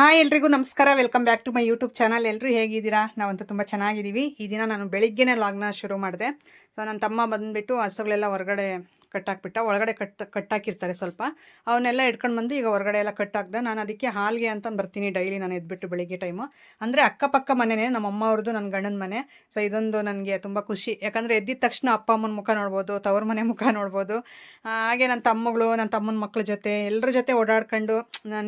Hi ಎಲ್ರಿಗೂ ನಮಸ್ಕಾರ. Welcome back to my YouTube channel ಎಲ್ಲರೂ ಹೇಗಿದ್ದೀರಾ? ನಾವಂತೂ ತುಂಬ ಚೆನ್ನಾಗಿದ್ದೀವಿ. ಈ ದಿನ ನಾನು ಬೆಳಿಗ್ಗೆನೇ ಲಾಗ್ನ ಶುರು ಮಾಡಿದೆ. ಸೊ ನನ್ನ ತಮ್ಮ ಬಂದುಬಿಟ್ಟು ಹಸುಗಳೆಲ್ಲ ಹೊರಗಡೆ ಕಟ್ಟಾಕ್ಬಿಟ್ಟ, ಒಳಗಡೆ ಕಟ್ ಕಟ್ಟಾಕಿರ್ತಾರೆ ಸ್ವಲ್ಪ. ಅವನ್ನೆಲ್ಲ ಇಟ್ಕೊಂಡು ಬಂದು ಈಗ ಹೊರಗಡೆ ಎಲ್ಲ ಕಟ್ಟಾಕ್ದೆ. ನಾನು ಅದಕ್ಕೆ ಹಾಲ್ಗೆ ಅಂತ ಬರ್ತೀನಿ ಡೈಲಿ ನಾನು ಎದ್ಬಿಟ್ಟು ಬೆಳಿಗ್ಗೆ ಟೈಮು. ಅಂದರೆ ಅಕ್ಕಪಕ್ಕ ಮನೆನೇ ನಮ್ಮ ಅಮ್ಮ ಅವ್ರದ್ದು ನನ್ನ ಗಂಡನ ಮನೆ. ಸೊ ಇದೊಂದು ನನಗೆ ತುಂಬ ಖುಷಿ. ಯಾಕಂದರೆ ಎದ್ದಿದ ತಕ್ಷಣ ಅಪ್ಪ ಅಮ್ಮನ ಮುಖ ನೋಡ್ಬೋದು, ತವ್ರ ಮನೆ ಮುಖ ನೋಡ್ಬೋದು. ಹಾಗೆ ನನ್ನ ತಮ್ಮಗಳು ನನ್ನ ತಮ್ಮನ ಮಕ್ಕಳ ಜೊತೆ ಎಲ್ಲರ ಜೊತೆ ಓಡಾಡ್ಕೊಂಡು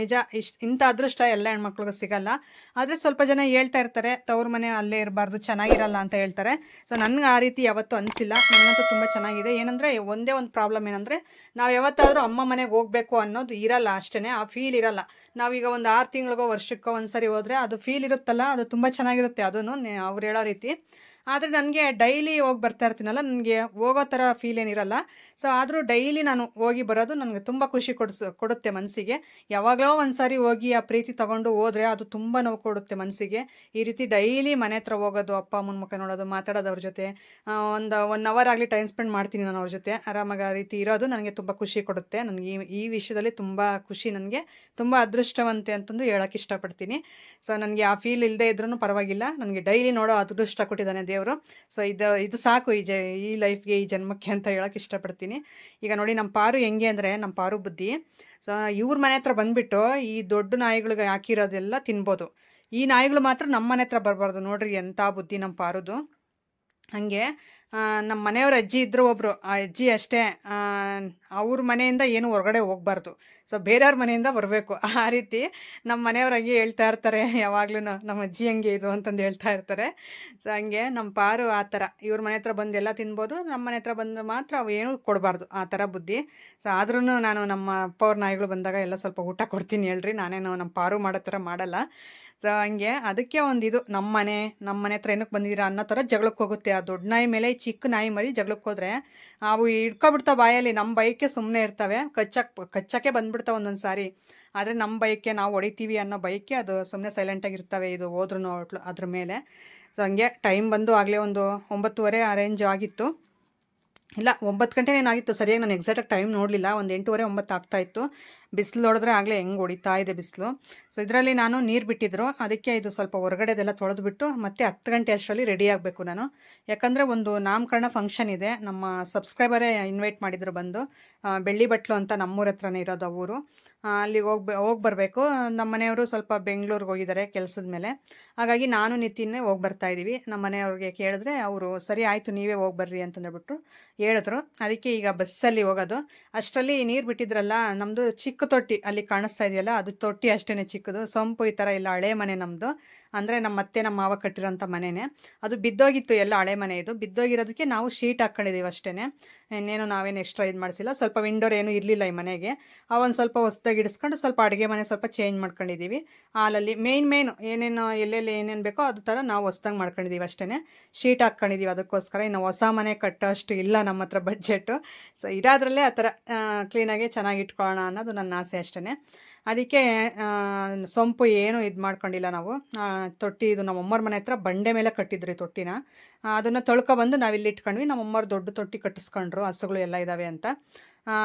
ನಿಜ ಇಷ್ಟು, ಇಂಥ ಅದೃಷ್ಟ ಎಲ್ಲ ಹೆಣ್ಮಕ್ಳಿಗೂ ಸಿಗಲ್ಲ. ಆದರೆ ಸ್ವಲ್ಪ ಜನ ಹೇಳ್ತಾ ಇರ್ತಾರೆ, ತವ್ರ ಮನೆ ಅಲ್ಲೇ ಇರಬಾರ್ದು, ಚೆನ್ನಾಗಿರಲ್ಲ ಅಂತ ಹೇಳ್ತಾರೆ. ಸೊ ನನಗೆ ಆ ರೀತಿ ಯಾವತ್ತೂ ಅನಿಸಿಲ್ಲ. ನನಗಂತೂ ತುಂಬ ಚೆನ್ನಾಗಿದೆ. ಏನಂದರೆ ಒಂದೇ ಒಂದು ಪ್ರಾಬ್ಲಮ್ ಏನಂದರೆ, ನಾವು ಯಾವತ್ತಾದರೂ ಅಮ್ಮ ಮನೆಗೆ ಹೋಗಬೇಕು ಅನ್ನೋದು ಇರಲ್ಲ ಅಷ್ಟೇ ಆ ಫೀಲ್ ಇರಲ್ಲ. ನಾವೀಗ ಒಂದು ಆರು ತಿಂಗಳಿಗೋ ವರ್ಷಕ್ಕೋ ಒಂದ್ಸರಿ ಹೋದ್ರೆ ಅದು ಫೀಲ್ ಇರುತ್ತಲ್ಲ, ಅದು ತುಂಬ ಚೆನ್ನಾಗಿರುತ್ತೆ, ಅದನ್ನು ಅವ್ರು ಹೇಳೋ ರೀತಿ. ಆದರೆ ನನಗೆ ಡೈಲಿ ಹೋಗಿ ಬರ್ತಾ ಇರ್ತೀನಲ್ಲ, ನನಗೆ ಹೋಗೋ ಥರ ಫೀಲ್ ಏನಿರಲ್ಲ. ಸೊ ಆದರೂ ಡೈಲಿ ನಾನು ಹೋಗಿ ಬರೋದು ನನಗೆ ತುಂಬ ಖುಷಿ ಕೊಡಿಸ್, ಕೊಡುತ್ತೆ ಮನಸ್ಸಿಗೆ ಯಾವಾಗಲೋ ಒಂದು ಸಾರಿ ಹೋಗಿ ಆ ಪ್ರೀತಿ ತಗೊಂಡು ಹೋದರೆ ಅದು ತುಂಬ ನೋವು ಕೊಡುತ್ತೆ ಮನಸ್ಸಿಗೆ ಈ ರೀತಿ ಡೈಲಿ ಮನೆ ಹತ್ರ ಹೋಗೋದು, ಅಪ್ಪ, ಅಮ್ಮನ ಮುಖ ನೋಡೋದು, ಮಾತಾಡೋದು ಅವ್ರ ಜೊತೆ ಒಂದು ಒನ್ ಅವರ್ ಆಗಲಿ ಟೈಮ್ ಸ್ಪೆಂಡ್ ಮಾಡ್ತೀನಿ ನಾನು ಅವ್ರ ಜೊತೆ. ಆರಾಮಾಗಿ ಆ ರೀತಿ ಇರೋದು ನನಗೆ ತುಂಬ ಖುಷಿ ಕೊಡುತ್ತೆ. ನನಗೆ ಈ ಈ ವಿಷಯದಲ್ಲಿ ತುಂಬ ಖುಷಿ ನನಗೆ. ತುಂಬ ಅದೃಷ್ಟವಂತೆ ಅಂತಂದು ಹೇಳೋಕ್ಕೆ ಇಷ್ಟಪಡ್ತೀನಿ. ಸೊ ನನಗೆ ಆ ಫೀಲ್ ಇಲ್ಲದೆ ಇದ್ರೂ ಪರವಾಗಿಲ್ಲ. ನನಗೆ ಡೈಲಿ ನೋಡೋ ಅದೃಷ್ಟ ಕೊಟ್ಟಿದ್ದಾನೆ ದೇವರು. ಸೊ ಇದು ಇದು ಸಾಕು ಈ ಜ, ಈ ಲೈಫ್ಗೆ ಈ ಜನ್ಮಕ್ಕೆ ಅಂತ ಹೇಳೋಕ್ಕೆ ಇಷ್ಟಪಡ್ತೀನಿ. ಈಗ ನೋಡಿ ನಮ್ಮ ಪಾರು ಹೆಂಗೆ ಅಂದರೆ ನಮ್ಮ ಪಾರು ಬುದ್ಧಿ. ಸೊ ಇವ್ರ ಮನೆ ಹತ್ರ ಬಂದುಬಿಟ್ಟು ಈ ದೊಡ್ಡ ನಾಯಿಗಳಿಗೆ ಹಾಕಿರೋದೆಲ್ಲ ತಿನ್ಬೋದು. ಈ ನಾಯಿಗಳು ಮಾತ್ರ ನಮ್ಮ ಮನೆ ಹತ್ರ ಬರಬಾರ್ದು ನೋಡ್ರಿ ಎಂಥ ಬುದ್ಧಿ ನಮ್ಮ ಪಾರುದು. ಹಾಗೆ ನಮ್ಮ ಮನೆಯವ್ರ ಅಜ್ಜಿ ಇದ್ದರು ಒಬ್ಬರು ಆ ಅಜ್ಜಿ ಅಷ್ಟೇ ಅವ್ರ ಮನೆಯಿಂದ ಏನು ಹೊರಗಡೆ ಹೋಗ್ಬಾರ್ದು. ಸೊ ಬೇರೆಯವ್ರ ಮನೆಯಿಂದ ಬರಬೇಕು. ಆ ರೀತಿ ನಮ್ಮ ಮನೆಯವ್ರಾಗಿ ಹೇಳ್ತಾ ಇರ್ತಾರೆ. ಯಾವಾಗ್ಲೂ ನಮ್ಮ ಅಜ್ಜಿ ಹಂಗೆ ಇದು ಅಂತಂದು ಹೇಳ್ತಾ ಇರ್ತಾರೆ. ಸೊ ಹಂಗೆ ನಮ್ಮ ಪಾರು ಆ ಥರ. ಇವ್ರ ಮನೆ ಹತ್ರ ಬಂದು ಎಲ್ಲ ತಿನ್ಬೋದು ನಮ್ಮ ಮನೆ ಹತ್ರ ಬಂದು ಮಾತ್ರ ಅವು ಏನೂ ಕೊಡಬಾರ್ದು. ಆ ಥರ ಬುದ್ಧಿ. ಸೊ ಆದ್ರೂ ನಾನು ನಮ್ಮ ಅಪ್ಪ ಅವ್ರ ನಾಯಿಗಳು ಬಂದಾಗ ಎಲ್ಲ ಸ್ವಲ್ಪ ಊಟ ಕೊಡ್ತೀನಿ ಹೇಳ್ರಿ. ನಾನೇನು ನಮ್ಮ ಪಾರು ಮಾಡೋ ಥರ ಮಾಡಲ್ಲ. ಸೊ ಹಂಗೆ ಅದಕ್ಕೆ ಒಂದು ಇದು ನಮ್ಮ ಮನೆ ನಮ್ಮ ಮನೆ ಹತ್ರ ಏನಕ್ಕೆ ಬಂದಿದ್ದೀರಾ ಅನ್ನೋ ಥರ ಜಗಳಕ್ಕೆ ಹೋಗುತ್ತೆ. ಆ ದೊಡ್ಡ ನಾಯಿ ಮೇಲೆ ಚಿಕ್ಕ ನಾಯಿ ಮರಿ ಜಗಳಕ್ಕೆ ಹೋದರೆ ಅವು ಹಿಡ್ಕೊಬಿಡ್ತಾವೆ ಬಾಯಲ್ಲಿ ನಮ್ಮ ಬೈಕೆ ಸುಮ್ಮನೆ ಇರ್ತವೆ. ಕಚ್ಚಕ್ಕೆ ಕಚ್ಚಕ್ಕೆ ಬಂದ್ಬಿಡ್ತಾವೆ ಒಂದೊಂದು ಸಾರಿ. ಆದರೆ ನಮ್ಮ ಬೈಕೆ ನಾವು ಹೊಡಿತೀವಿ ಅನ್ನೋ ಬೈಕೆ ಅದು ಸುಮ್ಮನೆ ಸೈಲೆಂಟಾಗಿರ್ತವೆ ಇದು ಹೋದ್ರೂ ಅದ್ರ ಮೇಲೆ. ಸೊ ಹಂಗೆ ಟೈಮ್ ಬಂದು ಆಗಲೇ ಒಂದು ಒಂಬತ್ತುವರೆ ಅರೇಂಜ್ ಆಗಿತ್ತು. ಇಲ್ಲ, ಒಂಬತ್ತು ಗಂಟೆ ಏನಾಗಿತ್ತು ಸರಿಯಾಗಿ ನಾನು ಎಕ್ಸಾಕ್ಟಾಗಿ ಟೈಮ್ ನೋಡಲಿಲ್ಲ. ಒಂದು ಎಂಟೂವರೆ ಒಂಬತ್ತು ಆಗ್ತಾ ಇತ್ತು. ಬಿಸಿಲು ಹೊಡೆದ್ರೆ ಆಗಲೇ ಹೆಂಗೆ ಹೊಡಿತಾ ಇದೆ ಬಿಸಿಲು. ಸೊ ಇದರಲ್ಲಿ ನಾನು ನೀರು ಬಿಟ್ಟಿದ್ರು. ಅದಕ್ಕೆ ಇದು ಸ್ವಲ್ಪ ಹೊರಗಡೆದೆಲ್ಲ ತೊಳೆದುಬಿಟ್ಟು ಮತ್ತೆ ಹತ್ತು ಗಂಟೆ ಅಷ್ಟರಲ್ಲಿ ರೆಡಿ ಆಗಬೇಕು ನಾನು. ಯಾಕಂದರೆ ಒಂದು ನಾಮಕರಣ ಫಂಕ್ಷನ್ ಇದೆ. ನಮ್ಮ ಸಬ್ಸ್ಕ್ರೈಬರೇ ಇನ್ವೈಟ್ ಮಾಡಿದ್ರು ಬಂದು. ಬೆಳ್ಳಿ ಬಟ್ಲು ಅಂತ ನಮ್ಮೂರ ಹತ್ರನೇ ಇರೋದು ಅವರು ಅಲ್ಲಿಗೆ ಹೋಗಿ ಹೋಗಿ ಬರಬೇಕು. ನಮ್ಮ ಮನೆಯವರು ಸ್ವಲ್ಪ ಬೆಂಗಳೂರಿಗೆ ಹೋಗಿದ್ದಾರೆ ಕೆಲಸದ ಮೇಲೆ. ಹಾಗಾಗಿ ನಾನು ನಿತಿನೇ ಹೋಗಿ ಬರ್ತಾ ಇದ್ದೀವಿ ನಮ್ಮ ಮನೆಯವ್ರಿಗೆ ಕೇಳಿದ್ರೆ ಅವರು, ಸರಿ ಆಯಿತು, ನೀವೇ ಹೋಗಿ ಬರ್ರಿ ಅಂತಂದ್ಬಿಟ್ಟು ಹೇಳಿದ್ರು. ಅದಕ್ಕೆ ಈಗ ಬಸ್ಸಲ್ಲಿ ಹೋಗೋದು. ಅಷ್ಟರಲ್ಲಿ ನೀರು ಬಿಟ್ಟಿದ್ರಲ್ಲ ನಮ್ಮದು ಚಿಕ್ಕ ತೊಟ್ಟಿ ಅಲ್ಲಿ ಕಾಣಿಸ್ತಾ ಇದೆಯಲ್ಲ, ಅದು ತೊಟ್ಟಿ ಅಷ್ಟೇನೆ ಚಿಕ್ಕದು. ಸೊಂಪು ಈ ತರ ಇಲ್ಲ, ಹಳೆ ಮನೆ ನಮ್ಮದು ಅಂದರೆ ನಮ್ಮ ಅತ್ತೆ ನಮ್ಮ ಮಾವ ಕಟ್ಟಿರೋಂಥ ಮನೆನೇ. ಅದು ಬಿದ್ದೋಗಿತ್ತು ಎಲ್ಲ ಹಳೆ ಮನೆ ಇದು. ಬಿದ್ದೋಗಿರೋದಕ್ಕೆ ನಾವು ಶೀಟ್ ಹಾಕ್ಕೊಂಡಿದ್ದೀವಿ ಅಷ್ಟೇ ಇನ್ನೇನು ನಾವೇನು ಎಕ್ಸ್ಟ್ರಾ ಇದು ಮಾಡಿಸಿಲ್ಲ. ಸ್ವಲ್ಪ ವಿಂಡೋರ್ ಏನೂ ಇರಲಿಲ್ಲ ಈ ಮನೆಗೆ. ಆ ಒಂದು ಸ್ವಲ್ಪ ಹೊಸ್ದಾಗಿ ಇಡಿಸ್ಕೊಂಡು ಸ್ವಲ್ಪ ಅಡುಗೆ ಮನೆ ಸ್ವಲ್ಪ ಚೇಂಜ್ ಮಾಡ್ಕೊಂಡಿದ್ದೀವಿ ಹಾಲಲ್ಲಿ ಮೇಯ್ನ್ ಮೇಯ್ನು ಏನೇನು ಎಲ್ಲೆಲ್ಲಿ ಏನೇನು ಬೇಕೋ ಅದು ಥರ ನಾವು ಹೊಸ್ದಾಗಿ ಮಾಡ್ಕೊಂಡಿದ್ದೀವಿ ಅಷ್ಟೇ ಶೀಟ್ ಹಾಕ್ಕೊಂಡಿದ್ದೀವಿ ಅದಕ್ಕೋಸ್ಕರ. ಇನ್ನು ಹೊಸ ಮನೆ ಕಟ್ಟೋ ಅಷ್ಟು ಇಲ್ಲ ನಮ್ಮ ಹತ್ರ ಬಜೆಟ್ಟು ಸೊ ಇರೋದ್ರಲ್ಲೇ ಆ ಥರ ಕ್ಲೀನಾಗಿ ಚೆನ್ನಾಗಿ ಇಟ್ಕೊಳ್ಳೋಣ ಅನ್ನೋದು ನನ್ನ ಆಸೆ ಅಷ್ಟೇ ಅದಕ್ಕೆ ಸೊಂಪು ಏನು ಇದು ಮಾಡ್ಕೊಂಡಿಲ್ಲ ನಾವು. ತೊಟ್ಟಿ ಇದು ನಮ್ಮ ಅಮ್ಮರ ಮನೆ ಹತ್ರ ಬಂಡೆ ಮೇಲೆ ಕಟ್ಟಿದ್ರಿ ತೊಟ್ಟಿನ. ಅದನ್ನು ತೊಳ್ಕೊಬಂದು ಬಂದು ಇಲ್ಲಿ ಇಟ್ಕೊಂಡ್ವಿ. ನಮ್ಮ ಅಮ್ಮವ್ರು ದೊಡ್ಡ ತೊಟ್ಟಿ ಕಟ್ಟಿಸ್ಕೊಂಡ್ರು, ಹಸುಗಳು ಎಲ್ಲ ಇದ್ದಾವೆ ಅಂತ.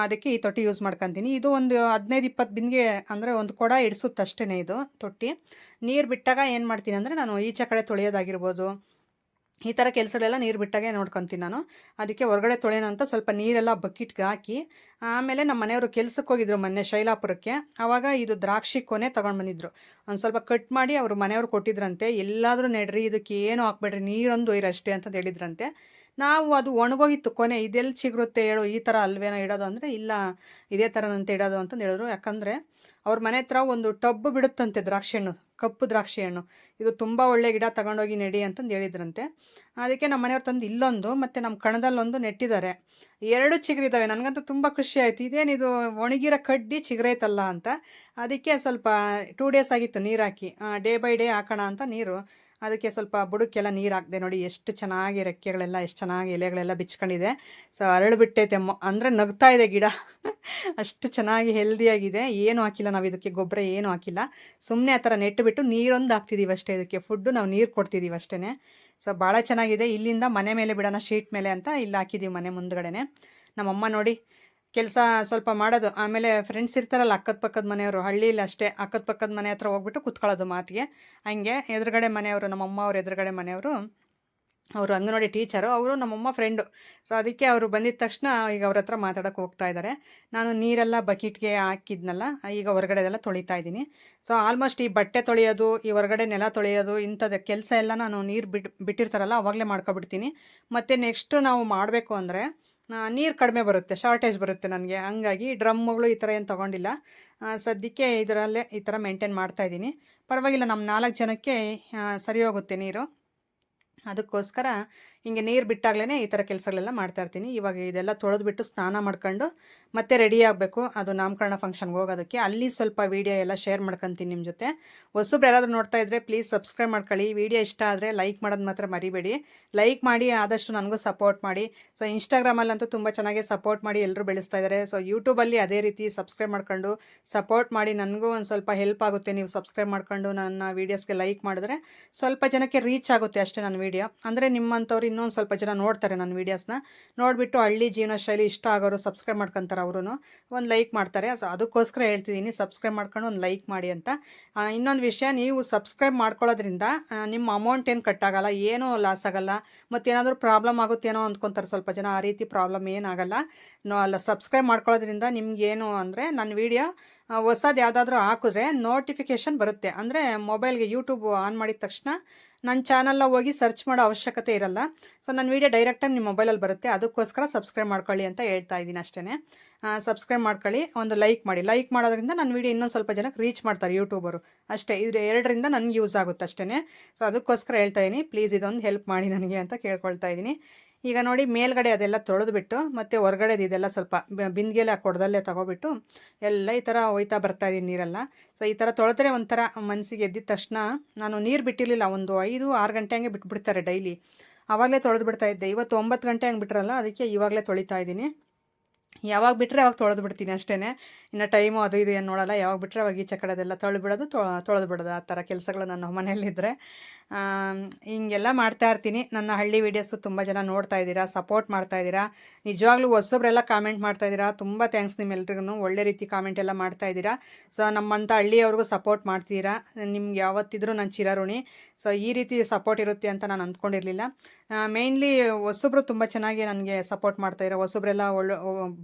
ಅದಕ್ಕೆ ಈ ತೊಟ್ಟಿ ಯೂಸ್ ಮಾಡ್ಕೊತೀನಿ. ಇದು ಒಂದು ಹದಿನೈದು ಇಪ್ಪತ್ತು ಬಿಂದಿಗೆ ಅಂದರೆ ಒಂದು ಕೊಡ ಇಡಿಸುತ್ತಷ್ಟೇನೆ ಇದು ತೊಟ್ಟಿ. ನೀರು ಬಿಟ್ಟಾಗ ಏನು ಮಾಡ್ತೀನಿ ಅಂದರೆ ನಾನು ಈಚೆ ಕಡೆ ತೊಳೆಯೋದಾಗಿರ್ಬೋದು. ಈ ಥರ ಕೆಲಸಗಳೆಲ್ಲ ನೀರು ಬಿಟ್ಟಾಗೆ ನೋಡ್ಕೊತೀನಿ ನಾನು. ಅದಕ್ಕೆ ಹೊರಗಡೆ ತೊಳೆಯೋಣ ಅಂತ ಸ್ವಲ್ಪ ನೀರೆಲ್ಲ ಬಕೆಟ್ಗೆ ಹಾಕಿ, ಆಮೇಲೆ ನಮ್ಮ ಮನೆಯವರು ಕೆಲ್ಸಕ್ಕೆ ಹೋಗಿದ್ರು ಮೊನ್ನೆ ಶೈಲಾಪುರಕ್ಕೆ. ಆವಾಗ ಇದು ದ್ರಾಕ್ಷಿ ಕೊನೆ ತೊಗೊಂಡು ಬಂದಿದ್ರು. ಒಂದು ಸ್ವಲ್ಪ ಕಟ್ ಮಾಡಿ ಅವರು ಮನೆಯವ್ರು ಕೊಟ್ಟಿದ್ರಂತೆ. ಎಲ್ಲಾದರೂ ನೆಡ್ರಿ, ಇದಕ್ಕೆ ಏನು ಹಾಕ್ಬೇಡ್ರಿ, ನೀರೊಂದು ಅಷ್ಟೇ ಅಂತ ಹೇಳಿದ್ರಂತೆ. ನಾವು ಅದು ಒಣಗೋಗಿತ್ತು ಕೊನೆ. ಇದೆಲ್ಲಿ ಚಿಗುರುತ್ತೆ ಹೇಳು ಈ ಥರ ಅಲ್ವೇನೋ ಇಡೋದು ಅಂದರೆ, ಇಲ್ಲ ಇದೇ ಥರನಂತೆ ಇಡೋದು ಅಂತಂದು ಹೇಳಿದ್ರು. ಯಾಕಂದರೆ ಅವ್ರ ಮನೆ ಹತ್ರ ಒಂದು ಟಬ್ ಬಿಡುತ್ತಂತೆ ದ್ರಾಕ್ಷಿ ಹಣ್ಣು. ಕಪ್ಪು ದ್ರಾಕ್ಷಿ ಹಣ್ಣು. ಇದು ತುಂಬ ಒಳ್ಳೆ ಗಿಡ ತಗೊಂಡೋಗಿ ನೆಡಿ ಅಂತಂದು ಹೇಳಿದ್ರಂತೆ. ಅದಕ್ಕೆ ನಮ್ಮ ಮನೆಯವ್ರು ತಂದು ಇಲ್ಲೊಂದು, ಮತ್ತು ನಮ್ಮ ಕಣದಲ್ಲೊಂದು ನೆಟ್ಟಿದ್ದಾರೆ. ಎರಡು ಚಿಗರಿದ್ದಾವೆ ನನಗಂತೂ ತುಂಬ ಖುಷಿ ಆಯಿತು. ಇದೇನಿದು ಒಣಗಿರೋ ಕಡ್ಡಿ ಚಿಗರೈತಲ್ಲ ಅಂತ. ಅದಕ್ಕೆ ಸ್ವಲ್ಪ ಟೂ ಡೇಸ್ ಆಗಿತ್ತು ನೀರು ಹಾಕಿ. ಡೇ ಬೈ ಡೇ ಹಾಕೋಣ ಅಂತ ನೀರು. ಅದಕ್ಕೆ ಸ್ವಲ್ಪ ಬುಡಕ್ಕೆಲ್ಲ ನೀರು ಹಾಕಿದೆ ನೋಡಿ ಎಷ್ಟು ಚೆನ್ನಾಗಿ ರೆಕ್ಕೆಗಳೆಲ್ಲ, ಎಷ್ಟು ಚೆನ್ನಾಗಿ ಎಲೆಗಳೆಲ್ಲ ಬಿಚ್ಕೊಂಡಿದೆ. ಸೊ ಅರಳು ಬಿಟ್ಟೈತೆ ಮೊ, ಅಂದರೆ ನಗ್ತಾ ಇದೆ ಗಿಡ. ಅಷ್ಟು ಚೆನ್ನಾಗಿ ಹೆಲ್ದಿಯಾಗಿದೆ. ಏನು ಹಾಕಿಲ್ಲ ನಾವು ಇದಕ್ಕೆ, ಗೊಬ್ಬರ ಏನು ಹಾಕಿಲ್ಲ. ಸುಮ್ಮನೆ ಆ ಥರ ನೆಟ್ಟು ಬಿಟ್ಟು ನೀರೊಂದು ಹಾಕ್ತಿದ್ದೀವಿ ಅಷ್ಟೇ ಇದಕ್ಕೆ. ಫುಡ್ಡು ನಾವು ನೀರು ಕೊಡ್ತಿದ್ದೀವಿ ಅಷ್ಟೇ ಸೊ ಭಾಳ ಚೆನ್ನಾಗಿದೆ. ಇಲ್ಲಿಂದ ಮನೆ ಮೇಲೆ ಬಿಡೋಣ, ಶೀಟ್ ಮೇಲೆ ಅಂತ ಇಲ್ಲಿ ಹಾಕಿದ್ದೀವಿ ಮನೆ ಮುಂದ್ಗಡೆನೆ. ನಮ್ಮಮ್ಮ ನೋಡಿ ಕೆಲಸ ಸ್ವಲ್ಪ ಮಾಡೋದು. ಆಮೇಲೆ ಫ್ರೆಂಡ್ಸ್ ಇರ್ತಾರಲ್ಲ, ಅಕ್ಕದ ಪಕ್ಕದ ಮನೆಯವರು, ಹಳ್ಳಿಲಿ ಅಷ್ಟೇ, ಅಕ್ಕದ ಪಕ್ಕದ ಮನೆ ಹತ್ರ ಹೋಗ್ಬಿಟ್ಟು ಕುತ್ಕೊಳ್ಳೋದು ಮಾತಿಗೆ. ಹಂಗೆ ಎದುರುಗಡೆ ಮನೆಯವರು, ನಮ್ಮಮ್ಮ ಅವ್ರ ಎದುರುಗಡೆ ಮನೆಯವರು, ಅವರು ಅಂಗನವಾಡಿ ಟೀಚರು ಅವರು ನಮ್ಮಮ್ಮ ಫ್ರೆಂಡು ಸೊ ಅದಕ್ಕೆ ಅವರು ಬಂದಿದ ತಕ್ಷಣ ಈಗ ಅವ್ರ ಹತ್ರ ಮಾತಾಡೋಕೆ ಹೋಗ್ತಾ ಇದ್ದಾರೆ ನಾನು ನೀರೆಲ್ಲ ಬಕೆಟ್ಗೆ ಹಾಕಿದ್ನಲ್ಲ, ಈಗ ಹೊರಗಡೆದೆಲ್ಲ ತೊಳಿತಾ ಇದ್ದೀನಿ. ಸೊ ಆಲ್ಮೋಸ್ಟ್ ಈ ಬಟ್ಟೆ ತೊಳೆಯೋದು, ಈ ಹೊರಗಡೆ ನೆಲ ತೊಳೆಯೋದು ಇಂಥದ್ದು ಕೆಲಸ ಎಲ್ಲ ನಾನು ನೀರು ಬಿಟ್ಟು ಬಿಟ್ಟಿರ್ತಾರಲ್ಲ, ಅವಾಗಲೇ ಮಾಡ್ಕೊಬಿಡ್ತೀನಿ. ಮತ್ತು ನೆಕ್ಸ್ಟು ನಾವು ಮಾಡಬೇಕು ಅಂದರೆ ನೀರು ಕಡಿಮೆ ಬರುತ್ತೆ ಶಾರ್ಟೇಜ್ ಬರುತ್ತೆ ನನಗೆ. ಹಂಗಾಗಿ ಡ್ರಮ್ಗಳು ಈ ಥರ ಏನು ತೊಗೊಂಡಿಲ್ಲ. ಸದ್ಯಕ್ಕೆ ಇದರಲ್ಲೇ ಈ ಥರ ಮೇಂಟೈನ್ ಮಾಡ್ತಾಯಿದ್ದೀನಿ ಪರವಾಗಿಲ್ಲ ನಮ್ಮ ನಾಲ್ಕು ಜನಕ್ಕೆ ಸರಿ ಹೋಗುತ್ತೆ ನೀರು. ಅದಕ್ಕೋಸ್ಕರ ಹಿಂಗೆ ನೀರು ಬಿಟ್ಟಾಗಲೇ ಈ ಥರ ಕೆಲಸಗಳೆಲ್ಲ ಮಾಡ್ತಾಯಿರ್ತೀನಿ ಇವಾಗ ಇದೆಲ್ಲ ತೊಳೆದ್ಬಿಟ್ಟು ಸ್ನಾನ ಮಾಡ್ಕೊಂಡು ಮತ್ತೆ ರೆಡಿ ಆಗಬೇಕು. ಅದು ನಾಮಕರಣ ಫಂಕ್ಷನ್ಗೆ ಹೋಗೋದಕ್ಕೆ. ಅಲ್ಲಿ ಸ್ವಲ್ಪ ವೀಡಿಯೋ ಎಲ್ಲ ಶೇರ್ ಮಾಡ್ಕೊತೀನಿ ನಿಮ್ಮ ಜೊತೆ. ಹೊಸಬ್ರು ಯಾರಾದರೂ ನೋಡ್ತಾ ಇದ್ದರೆ ಪ್ಲೀಸ್ ಸಬ್ಸ್ಕ್ರೈಬ್ ಮಾಡ್ಕೊಳ್ಳಿ. ವಿಡಿಯೋ ಇಷ್ಟ ಆದರೆ ಲೈಕ್ ಮಾಡೋದು ಮಾತ್ರ ಮರಿಬೇಡಿ. ಲೈಕ್ ಮಾಡಿ ಆದಷ್ಟು ನನಗೂ ಸಪೋರ್ಟ್ ಮಾಡಿ. ಸೊ ಇನ್ಸ್ಟಾಗ್ರಾಮಲ್ಲಂತೂ ತುಂಬ ಚೆನ್ನಾಗಿ ಸಪೋರ್ಟ್ ಮಾಡಿ ಎಲ್ಲರೂ ಬೆಳೆಸ್ತಾ ಇದ್ದಾರೆ ಸೊ ಯೂಟ್ಯೂಬಲ್ಲಿ ಅದೇ ರೀತಿ ಸಬ್ಸ್ಕ್ರೈಬ್ ಮಾಡ್ಕೊಂಡು ಸಪೋರ್ಟ್ ಮಾಡಿ ನನಗೂ ಒಂದು ಸ್ವಲ್ಪ ಹೆಲ್ಪ್ ಆಗುತ್ತೆ. ನೀವು ಸಬ್ಸ್ಕ್ರೈಬ್ ಮಾಡ್ಕೊಂಡು ನನ್ನ ವೀಡಿಯೋಸ್ಗೆ ಲೈಕ್ ಮಾಡಿದ್ರೆ ಸ್ವಲ್ಪ ಜನಕ್ಕೆ ರೀಚ್ ಆಗುತ್ತೆ ಅಷ್ಟೇ ನನ್ನ ವೀಡಿಯೋ ಅಂದರೆ ನಿಮ್ಮಂಥವ್ರು ಇನ್ನೊಂದು ಸ್ವಲ್ಪ ಜನ ನೋಡ್ತಾರೆ ನನ್ನ ವೀಡಿಯೋಸ್ನ ನೋಡಿಬಿಟ್ಟು ಹಳ್ಳಿ ಜೀವನ ಶೈಲಿ ಇಷ್ಟ ಆಗೋರು ಸಬ್ಸ್ಕ್ರೈಬ್ ಮಾಡ್ಕೊತಾರೆ ಅವರು ಒಂದು ಲೈಕ್ ಮಾಡ್ತಾರೆ. ಸೊ, ಅದಕ್ಕೋಸ್ಕರ ಹೇಳ್ತಿದ್ದೀನಿ ಸಬ್ಸ್ಕ್ರೈಬ್ ಮಾಡ್ಕೊಂಡು ಒಂದು ಲೈಕ್ ಮಾಡಿ ಅಂತ. ಇನ್ನೊಂದು ವಿಷಯ, ನೀವು ಸಬ್ಸ್ಕ್ರೈಬ್ ಮಾಡ್ಕೊಳ್ಳೋದ್ರಿಂದ ನಿಮ್ಮ ಅಮೌಂಟ್ ಏನು ಕಟ್ಟಾಗಲ್ಲ ಏನೂ ಲಾಸ್ ಆಗಲ್ಲ ಮತ್ತೇನಾದರೂ ಪ್ರಾಬ್ಲಮ್ ಆಗುತ್ತೇನೋ ಅಂದ್ಕೊತಾರೆ ಸ್ವಲ್ಪ ಜನ, ಆ ರೀತಿ ಪ್ರಾಬ್ಲಮ್ ಏನಾಗಲ್ಲ ಅಲ್ಲ ಸಬ್ಸ್ಕ್ರೈಬ್ ಮಾಡ್ಕೊಳ್ಳೋದ್ರಿಂದ ನಿಮ್ಗೇನು ಅಂದರೆ ನನ್ನ ವೀಡಿಯೋ ಹೊಸದು ಯಾವುದಾದ್ರೂ ಹಾಕಿದ್ರೆ ನೋಟಿಫಿಕೇಷನ್ ಬರುತ್ತೆ. ಅಂದರೆ ಮೊಬೈಲ್ಗೆ ಯೂಟ್ಯೂಬ್ ಆನ್ ಮಾಡಿದ ತಕ್ಷಣ ನನ್ನ ಚಾನಲ್ನ ಹೋಗಿ ಸರ್ಚ್ ಮಾಡೋ ಅವಶ್ಯಕತೆ ಇರಲ್ಲ. ಸೊ ನನ್ನ ವೀಡಿಯೋ ಡೈರೆಕ್ಟಾಗಿ ನಿಮ್ಮ ಮೊಬೈಲಲ್ಲಿ ಬರುತ್ತೆ. ಅದಕ್ಕೋಸ್ಕರ ಸಬ್ಸ್ಕ್ರೈಬ್ ಮಾಡ್ಕೊಳ್ಳಿ ಅಂತ ಹೇಳ್ತಾ ಇದ್ದೀನಿ ಅಷ್ಟೇ ಸಬ್ಸ್ಕ್ರೈಬ್ ಮಾಡ್ಕೊಳ್ಳಿ, ಒಂದು ಲೈಕ್ ಮಾಡಿ. ಲೈಕ್ ಮಾಡೋದ್ರಿಂದ ನನ್ನ ವೀಡಿಯೋ ಇನ್ನೊಂದು ಸ್ವಲ್ಪ ಜನಕ್ಕೆ ರೀಚ್ ಮಾಡ್ತಾರೆ ಯೂಟ್ಯೂಬರು ಅಷ್ಟೇ ಇದು ಎರಡರಿಂದ ನನಗೆ ಯೂಸ್ ಆಗುತ್ತೆ ಅಷ್ಟೇ ಸೊ ಅದಕ್ಕೋಸ್ಕರ ಹೇಳ್ತಾ ಇದ್ದೀನಿ ಪ್ಲೀಸ್ ಇದೊಂದು ಹೆಲ್ಪ್ ಮಾಡಿ ನನಗೆ ಅಂತ ಕೇಳ್ಕೊಳ್ತಾ ಇದ್ದೀನಿ. ಈಗ ನೋಡಿ ಮೇಲ್ಗಡೆ ಅದೆಲ್ಲ ತೊಳೆದುಬಿಟ್ಟು, ಮತ್ತು ಹೊರಗಡೆದು ಇದೆಲ್ಲ ಸ್ವಲ್ಪ ಬಿಂದಿಗೆಲ್ಲ ಕೊಡದಲ್ಲೇ ತಗೊಬಿಟ್ಟು, ಎಲ್ಲ ಈ ಥರ ಹೋಯ್ತಾ ಬರ್ತಾ ಇದ್ದೀನಿ ನೀರೆಲ್ಲ. ಸೊ ಈ ಥರ ತೊಳೆದ್ರೆ ಒಂಥರ ಮನಸ್ಸಿಗೆ ಎದ್ದಿದ ತಕ್ಷಣ ನಾನು ನೀರು ಬಿಟ್ಟಿರಲಿಲ್ಲ, ಒಂದು ಐದು, ಆರು ಗಂಟೆ ಹಂಗೆ ಬಿಟ್ಬಿಡ್ತಾರೆ ಡೈಲಿ. ಆವಾಗಲೇ ತೊಳೆದು ಬಿಡ್ತಾ ಇದ್ದೆ. ಇವತ್ತು ಒಂಬತ್ತು ಗಂಟೆ ಹಂಗೆ ಬಿಟ್ರಲ್ಲ, ಅದಕ್ಕೆ ಇವಾಗಲೇ ತೊಳಿತಾ ಇದ್ದೀನಿ ಯಾವಾಗ ಬಿಟ್ಟರೆ ಅವಾಗ ತೊಳೆದು ಬಿಡ್ತೀನಿ ಅಷ್ಟೇ ಇನ್ನು ಟೈಮು ಅದು ಇದು ಏನು ನೋಡಲ್ಲ, ಯಾವಾಗ ಬಿಟ್ಟರೆ ಅವಾಗ ಈಚೆ ಕಡೆದೆಲ್ಲ ತೊಳೆದು ಬಿಡೋದು ತೊಳೆದು ಬಿಡೋದು ಆ ಥರ ಕೆಲಸಗಳು ನನ್ನ ಮನೆಯಲ್ಲಿದ್ದರೆ ಹಿಂಗೆಲ್ಲ ಮಾಡ್ತಾ ಇರ್ತೀನಿ. ನನ್ನ ಹಳ್ಳಿ ವೀಡಿಯೋಸು ತುಂಬ ಜನ ನೋಡ್ತಾ ಇದ್ದೀರಾ ಸಪೋರ್ಟ್ ಮಾಡ್ತಾ ಇದ್ದೀರಾ. ನಿಜವಾಗ್ಲೂ ಹೊಸಬ್ರೆಲ್ಲ ಕಾಮೆಂಟ್ ಮಾಡ್ತಾ ಇದ್ದೀರಾ. ತುಂಬ ಥ್ಯಾಂಕ್ಸ್ ನಿಮ್ಮೆಲ್ರಿಗೂ ಒಳ್ಳೆ ರೀತಿ ಕಾಮೆಂಟ್ ಎಲ್ಲ ಮಾಡ್ತಾ ಇದ್ದೀರಾ. ಸೊ ನಮ್ಮಂಥ ಹಳ್ಳಿಯವ್ರಿಗೂ ಸಪೋರ್ಟ್ ಮಾಡ್ತೀರಾ? ನಿಮ್ಗೆ ಯಾವತ್ತಿದ್ರೂ ನಾನು ಚಿರಋಣಿ ಸೊ ಈ ರೀತಿ ಸಪೋರ್ಟ್ ಇರುತ್ತೆ ಅಂತ ನಾನು ಅಂದ್ಕೊಂಡಿರಲಿಲ್ಲ. ಮೇಯ್ನ್ಲಿ ಹೊಸಬ್ರು ತುಂಬ ಚೆನ್ನಾಗಿ ನನಗೆ ಸಪೋರ್ಟ್ ಮಾಡ್ತಾಯಿರೋ ಹೊಸಬ್ರೆಲ್ಲ ಒಳ್ಳೆ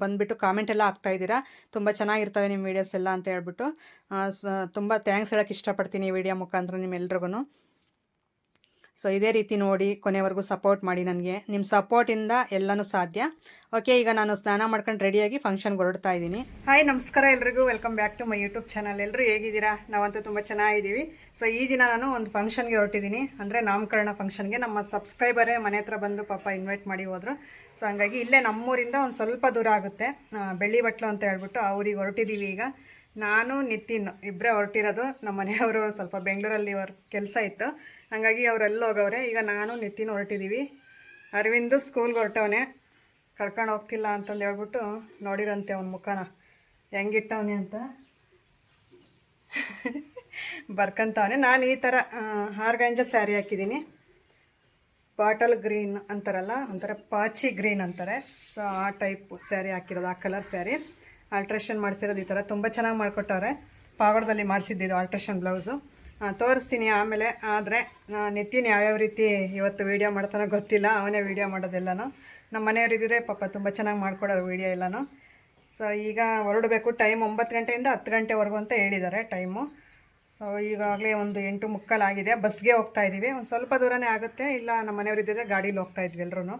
ಬಂದುಬಿಟ್ಟು ಕಾಮೆಂಟ್ ಎಲ್ಲ ಇದ್ದೀರಾ. ತುಂಬ ಚೆನ್ನಾಗಿರ್ತವೆ ನಿಮ್ಮ ವೀಡಿಯೋಸ್ ಎಲ್ಲ ಅಂತ ಹೇಳ್ಬಿಟ್ಟು. ತುಂಬ ಥ್ಯಾಂಕ್ಸ್ ಹೇಳೋಕ್ಕೆ ಇಷ್ಟಪಡ್ತೀನಿ ಈ ವಿಡಿಯೋ ಮುಖಾಂತರ ನಿಮ್ಮೆಲ್ರಿಗೂ ಸೊ ಇದೇ ರೀತಿ ನೋಡಿ ಕೊನೆವರೆಗೂ ಸಪೋರ್ಟ್ ಮಾಡಿ ನನಗೆ. ನಿಮ್ಮ ಸಪೋರ್ಟಿಂದ ಎಲ್ಲನೂ ಸಾಧ್ಯ. ಓಕೆ ಈಗ ನಾನು ಸ್ನಾನ ಮಾಡ್ಕೊಂಡು ರೆಡಿಯಾಗಿ ಫಂಕ್ಷನ್ಗೆ ಹೊರಡ್ತಾ ಇದ್ದೀನಿ. ಹಾಯ್ ನಮಸ್ಕಾರ ಎಲ್ರಿಗೂ. Welcome back to my YouTube channel ಎಲ್ಲರೂ ಹೇಗಿದ್ದೀರಾ? ನಾವಂತೂ ತುಂಬ ಚೆನ್ನಾಗಿದ್ದೀವಿ. ಸೊ ಈ ದಿನ ನಾನು ಒಂದು ಫಂಕ್ಷನ್ಗೆ ಹೊರಟಿದ್ದೀನಿ. ಅಂದರೆ ನಾಮಕರಣ ಫಂಕ್ಷನ್ಗೆ ನಮ್ಮ ಸಬ್ಸ್ಕ್ರೈಬರೇ ಮನೆ ಹತ್ರ ಬಂದು ಪಾಪ ಇನ್ವೈಟ್ ಮಾಡಿ ಹೋದರು. ಸೊ ಹಂಗಾಗಿ ಇಲ್ಲೇ ನಮ್ಮೂರಿಂದ ಒಂದು ಸ್ವಲ್ಪ ದೂರ ಆಗುತ್ತೆ. ಬೆಳ್ಳಿ ಬಟ್ಲು ಅಂತ ಹೇಳ್ಬಿಟ್ಟು ಅವ್ರಿಗೆ ಹೊರಟಿದ್ದೀವಿ ಈಗ. ನಾನು, ನಿತಿನ್ ಇಬ್ಬರೇ ಹೊರಟಿರೋದು. ನಮ್ಮ ಮನೆಯವರು ಸ್ವಲ್ಪ ಬೆಂಗಳೂರಲ್ಲಿ ವರ್ಕ್ ಕೆಲಸ ಇತ್ತು. ಹಾಗಾಗಿ ಅವರೆಲ್ಲ ಹೋಗವ್ರೆ. ಈಗ ನಾನು, ನಿತಿನ್ ಹೊರಟಿದ್ದೀವಿ ಅರವಿಂದು ಸ್ಕೂಲ್ಗೆ ಹೊರಟವನೆ. ಕರ್ಕೊಂಡು ಹೋಗ್ತಿಲ್ಲ ಅಂತಂದು ಹೇಳ್ಬಿಟ್ಟು ನೋಡಿರಂತೆ ಅವನ ಮುಖನ. ಹೆಂಗಿಟ್ಟವನೆ ಅಂತ. ಬರ್ಕಂತವನೆ. ನಾನು ಈ ಥರ ಆರ್ಗಂಜ ಸ್ಯಾರಿ ಹಾಕಿದ್ದೀನಿ ಬಾಟಲ್ ಗ್ರೀನ್ ಅಂತಾರಲ್ಲ, ಒಂಥರ ಪಾಚಿ ಗ್ರೀನ್ ಅಂತಾರೆ. ಸೊ ಆ ಟೈಪ್ ಸ್ಯಾರಿ ಹಾಕಿರೋದು, ಆ ಕಲರ್ ಸ್ಯಾರಿ. ಆಲ್ಟ್ರೇಷನ್ ಮಾಡಿಸಿರೋದು ಈ ಥರ ತುಂಬ ಚೆನ್ನಾಗಿ ಮಾಡಿಕೊಟ್ಟವ್ರೆ. ಪಾವಡದಲ್ಲಿ ಮಾಡಿಸಿದ್ದಿದ್ದು ಆಲ್ಟ್ರೇಷನ್ ಬ್ಲೌಸು ತೋರಿಸ್ತೀನಿ ಆಮೇಲೆ. ಆದರೆ ನಿತಿನ್ ಯಾವ್ಯಾವ ರೀತಿ ಇವತ್ತು ವೀಡಿಯೋ ಮಾಡ್ತಾನೋ ಗೊತ್ತಿಲ್ಲ. ಅವನೇ ವೀಡಿಯೋ ಮಾಡೋದೆಲ್ಲನೂ. ನಮ್ಮ ಮನೆಯವರಿದ್ದರೆ ಪಾಪ ತುಂಬ ಚೆನ್ನಾಗಿ ಮಾಡ್ಕೊಡೋರು ವೀಡಿಯೋ ಎಲ್ಲನೂ. ಸೊ ಈಗ ಹೊರಡಬೇಕು. ಟೈಮ್ ಒಂಬತ್ತು ಗಂಟೆಯಿಂದ ಹತ್ತು ಗಂಟೆವರೆಗೂ ಅಂತ ಹೇಳಿದ್ದಾರೆ ಟೈಮು ಸೊ ಈಗಾಗಲೇ ಒಂದು ಎಂಟು ಮುಕ್ಕಾಲಾಗಿದೆ ಬಸ್ಗೆ ಹೋಗ್ತಾ ಇದ್ದೀವಿ ಒಂದು ಸ್ವಲ್ಪ ದೂರನೇ ಆಗುತ್ತೆ. ಇಲ್ಲ ನಮ್ಮ ಮನೆಯವರಿದ್ದರೆ ಗಾಡೀಲಿ ಹೋಗ್ತಾ ಇದ್ವಿ ಎಲ್ಲರೂ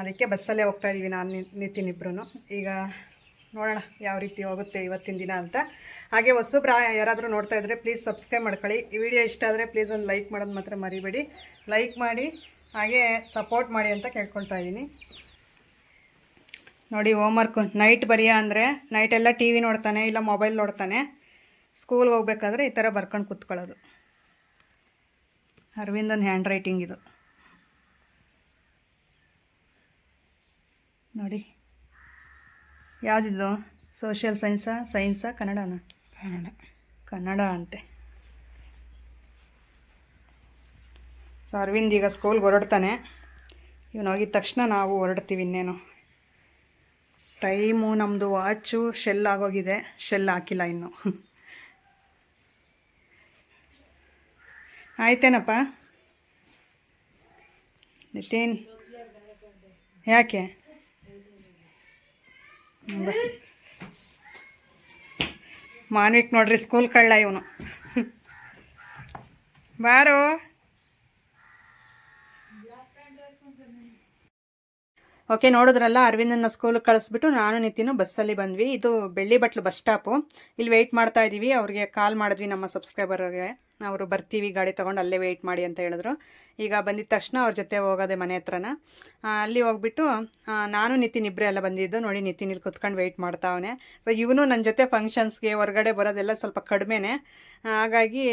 ಅದಕ್ಕೆ ಬಸ್ಸಲ್ಲೇ ಹೋಗ್ತಾ ಇದ್ದೀವಿ ನಾನು ನಿತಿನ್ ಇಬ್ಬರೂ ಈಗ ನೋಡೋಣ ಯಾವ ರೀತಿ ಹೋಗುತ್ತೆ ಇವತ್ತಿನ ದಿನ ಅಂತ. ಹಾಗೆ ಹೊಸಬ್ರು ಯಾರಾದರೂ ನೋಡ್ತಾ ಇದ್ದರೆ ಪ್ಲೀಸ್ ಸಬ್ಸ್ಕ್ರೈಬ್ ಮಾಡ್ಕೊಳ್ಳಿ. ಈ ವಿಡಿಯೋ ಇಷ್ಟ ಆದರೆ ಪ್ಲೀಸ್ ಒಂದು ಲೈಕ್ ಮಾಡೋದು ಮಾತ್ರ ಮರಿಬೇಡಿ. ಲೈಕ್ ಮಾಡಿ, ಹಾಗೆ ಸಪೋರ್ಟ್ ಮಾಡಿ ಅಂತ ಕೇಳ್ಕೊಳ್ತಾ ಇದ್ದೀನಿ. ನೋಡಿ ಹೋಮ್ವರ್ಕು ನೈಟ್ ಬರೆಯಾ ಅಂದರೆ ನೈಟೆಲ್ಲ ಟಿ ವಿ ನೋಡ್ತಾನೆ, ಇಲ್ಲ ಮೊಬೈಲ್ ನೋಡ್ತಾನೆ. ಸ್ಕೂಲ್ಗೆ ಹೋಗ್ಬೇಕಾದ್ರೆ ಈ ಥರ ಬರ್ಕೊಂಡು ಕೂತ್ಕೊಳ್ಳೋದು. ಅರವಿಂದನ್ ಹ್ಯಾಂಡ್ ರೈಟಿಂಗ್ ಇದು. ನೋಡಿ ಯಾವುದಿದು? ಸೋಷಿಯಲ್ ಸೈನ್ಸಾ ಸೈನ್ಸಾ ಕನ್ನಡನ? ಕನ್ನಡ. ಕನ್ನಡ ಅಂತೆ. ಸೊ ಅರವಿಂದ್ ಈಗ ಸ್ಕೂಲ್ಗೆ ಹೊರಡ್ತಾನೆ. ಇವನು ಹೋಗಿದ ತಕ್ಷಣ ನಾವು ಹೊರಡ್ತೀವಿ ಇನ್ನೇನು. ಟೈಮು ನಮ್ಮದು ವಾಚು ಶೆಲ್ ಆಗೋಗಿದೆ. ಶೆಲ್ ಹಾಕಿಲ್ಲ ಇನ್ನು. ಆಯ್ತೇನಪ್ಪ? ನಿತಿನ್? ಯಾಕೆ? ಮಾನ್ವಿಕ್ ನೋಡ್ರಿ ಸ್ಕೂಲ್ ಕಳ್ಳ ಇವನು. ಬಾರೋ. ಓಕೆ, ನೋಡಿದ್ರಲ್ಲ, ಅರವಿಂದನ್ನ ಸ್ಕೂಲಿಗೆ ಕಳಿಸ್ಬಿಟ್ಟು ನಾನು ನಿತಿನು ಬಸ್ಸಲ್ಲಿ ಬಂದ್ವಿ. ಇದು ಬೆಳ್ಳಿ ಬಟ್ಲು ಬಸ್ ಸ್ಟಾಪು. ಇಲ್ಲಿ ವೆಯ್ಟ್ ಮಾಡ್ತಾ ಇದ್ದೀವಿ ಅವ್ರಿಗೆ ಕಾಲ್ ಮಾಡಿದ್ವಿ ನಮ್ಮ ಸಬ್ಸ್ಕ್ರೈಬರ್ಗೆ ಅವರು ಬರ್ತೀವಿ, ಗಾಡಿ ತೊಗೊಂಡು ಅಲ್ಲೇ ವೆಯ್ಟ್ ಮಾಡಿ ಅಂತ ಹೇಳಿದ್ರು. ಈಗ ಬಂದಿದ ತಕ್ಷಣ ಅವ್ರ ಜೊತೆ ಹೋಗೋದೆ ಮನೆ ಹತ್ರನ. ಅಲ್ಲಿ ಹೋಗ್ಬಿಟ್ಟು ನಾನು, ನಿತಿನ್ ಇಬ್ಬರೇ ಎಲ್ಲ ಬಂದಿದ್ದು. ನೋಡಿ, ನಿತಿನ್ ಇಲ್ಲಿ ಕುತ್ಕೊಂಡು ವೆಯ್ಟ್ ಮಾಡ್ತಾವನೆ ಸೊ ಇವನು ನನ್ನ ಜೊತೆ ಫಂಕ್ಷನ್ಸ್ಗೆ ಹೊರಗಡೆ ಬರೋದೆಲ್ಲ ಸ್ವಲ್ಪ ಕಡಿಮೆನೇ. ಹಾಗಾಗಿ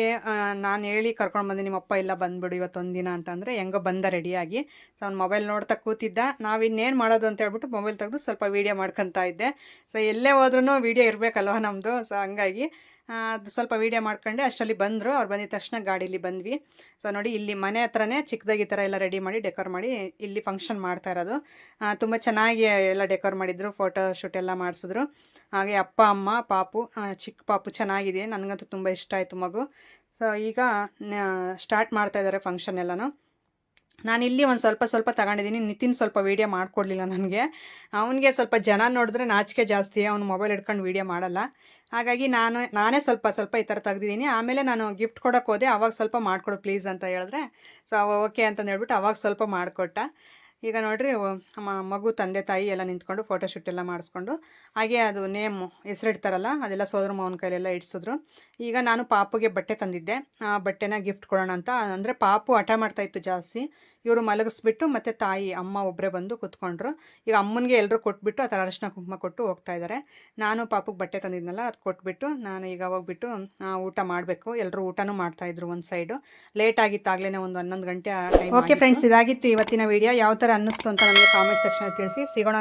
ನಾನು ಹೇಳಿ ಕರ್ಕೊಂಡು ಬಂದೆ. ನಿಮ್ಮಪ್ಪ ಇಲ್ಲ, ಬಂದ್ಬಿಡು ಇವತ್ತೊಂದು ದಿನ ಅಂತಂದರೆ ಹೆಂಗೋ ಬಂದ ರೆಡಿಯಾಗಿ ಸೊ ಅವ್ನು ಮೊಬೈಲ್ ನೋಡ್ತಾ ಕೂತಿದ್ದ. ನಾವು ಇನ್ನೇನು ಮಾಡೋದು ಅಂತ ಹೇಳ್ಬಿಟ್ಟು ಮೊಬೈಲ್ ತೆಗೆದು ಸ್ವಲ್ಪ ವೀಡಿಯೋ ಮಾಡ್ಕೊತಾ ಇದ್ದೆ. ಸೊ ಎಲ್ಲೇ ಹೋದ್ರೂ ವೀಡಿಯೋ ಇರಬೇಕಲ್ವ ನಮ್ಮದು ಸೊ ಹಂಗಾಗಿ ಅದು ಸ್ವಲ್ಪ ವೀಡಿಯೋ ಮಾಡ್ಕೊಂಡೆ, ಅಷ್ಟರಲ್ಲಿ ಬಂದರು, ಅವ್ರು ಬಂದಿದ ತಕ್ಷಣ ಗಾಡೀಲಿ ಬಂದ್ವಿ. ಸೊ ನೋಡಿ, ಇಲ್ಲಿ ಮನೆ ಹತ್ರನೇ ಚಿಕ್ಕದಾಗಿ ಈ ಥರ ಎಲ್ಲ ರೆಡಿ ಮಾಡಿ ಡೆಕೋರ್ ಮಾಡಿ ಇಲ್ಲಿ ಫಂಕ್ಷನ್ ಮಾಡ್ತಾ ಇರೋದು. ತುಂಬ ಚೆನ್ನಾಗಿ ಎಲ್ಲ ಡೆಕೋರ್ ಮಾಡಿದ್ರು ಫೋಟೋ ಶೂಟ್ ಎಲ್ಲ ಮಾಡಿಸಿದ್ರು. ಹಾಗೆ ಅಪ್ಪ, ಅಮ್ಮ, ಪಾಪು ಚಿಕ್ಕ ಪಾಪು ಚೆನ್ನಾಗಿದೆ, ನನಗಂತೂ ತುಂಬ ಇಷ್ಟ ಆಯಿತು ಮಗು. ಸೊ ಈಗ ಸ್ಟಾರ್ಟ್ ಮಾಡ್ತಾ ಇದ್ದಾರೆ ಫಂಕ್ಷನ್ ಎಲ್ಲನೂ. ನಾನು ಇಲ್ಲಿ ಒಂದು ಸ್ವಲ್ಪ ಸ್ವಲ್ಪ ತಗೊಂಡಿದ್ದೀನಿ ನಿತಿನ್ ಸ್ವಲ್ಪ ವೀಡಿಯೋ ಮಾಡಿಕೊಡ್ಲಿಲ್ಲ ನನಗೆ. ಅವನಿಗೆ ಸ್ವಲ್ಪ ಜನ ನೋಡಿದ್ರೆ ನಾಚಿಕೆ ಜಾಸ್ತಿ. ಅವನು ಮೊಬೈಲ್ ಹಿಡ್ಕೊಂಡು ವೀಡಿಯೋ ಮಾಡಲ್ಲ. ಹಾಗಾಗಿ ನಾನು, ನಾನೇ ಸ್ವಲ್ಪ ಸ್ವಲ್ಪ ಈ ಥರ ತೆಗ್ದಿದ್ದೀನಿ ಆಮೇಲೆ ನಾನು ಗಿಫ್ಟ್ ಕೊಡೋಕ್ಕೆ ಹೋದೆ. ಅವಾಗ ಸ್ವಲ್ಪ ಮಾಡಿಕೊಡು ಪ್ಲೀಸ್ ಅಂತ ಹೇಳಿದ್ರೆ. ಸೊ ಓಕೆ ಅಂತಂದು ಹೇಳ್ಬಿಟ್ಟು ಅವಾಗ ಸ್ವಲ್ಪ ಮಾಡಿಕೊಟ್ಟ. ಈಗ ನೋಡಿರಿ ಮಗು ತಂದೆ ತಾಯಿ ಎಲ್ಲ ನಿಂತ್ಕೊಂಡು ಫೋಟೋಶೂಟ್ ಎಲ್ಲ ಮಾಡಿಸ್ಕೊಂಡು ಹಾಗೆ ಅದು ನೇಮು ಹೆಸರಿಡ್ತಾರಲ್ಲ ಅದೆಲ್ಲ ಸೋದರ ಮಾವನ ಕೈಲೆಲ್ಲ ಇಡ್ಸಿದ್ರು. ಈಗ ನಾನು ಪಾಪುಗೆ ಬಟ್ಟೆ ತಂದಿದ್ದೆ. ಆ ಬಟ್ಟೆನ ಗಿಫ್ಟ್ ಕೊಡೋಣ ಅಂತ ಅಂದರೆ ಪಾಪು ಹಠ ಮಾಡ್ತಾ ಇತ್ತು ಜಾಸ್ತಿ. ಇವರು ಮಲಗಿಸ್ಬಿಟ್ಟು ಮತ್ತು ತಾಯಿ ಅಮ್ಮ ಒಬ್ಬರೇ ಬಂದು ಕೂತ್ಕೊಂಡ್ರು. ಈಗ ಅಮ್ಮನಿಗೆ ಎಲ್ಲರೂ ಕೊಟ್ಬಿಟ್ಟು ಆ ಥರ ಅರಶಿನ ಕುಂಕುಮ ಕೊಟ್ಟು ಹೋಗ್ತಾ ಇದ್ದಾರೆ ನಾನು ಪಾಪುಗೆ ಬಟ್ಟೆ ತಂದಿದ್ನಲ್ಲ ಅದು ಕೊಟ್ಬಿಟ್ಟು ನಾನು ಈಗ ಹೋಗ್ಬಿಟ್ಟು ಊಟ ಮಾಡಬೇಕು. ಎಲ್ಲರೂ ಊಟನೂ ಮಾಡ್ತಾಯಿದ್ರು ಒಂದು ಸೈಡು ಲೇಟ್ ಆಗಿತ್ತು ಆಗಲೇ ಒಂದು ಹನ್ನೊಂದು ಗಂಟೆ ಓಕೆ ಫ್ರೆಂಡ್ಸ್ ಇದಾಗಿತ್ತು ಇವತ್ತಿನ ವಿಡಿಯೋ ಯಾವ ಥರ ಅನ್ನಿಸ್ತು ಅಂತ ನನಗೆ ಕಾಮೆಂಟ್ ಸೆಕ್ಷನ್ ತಿಳಿಸಿ ಸಿಗೋಣ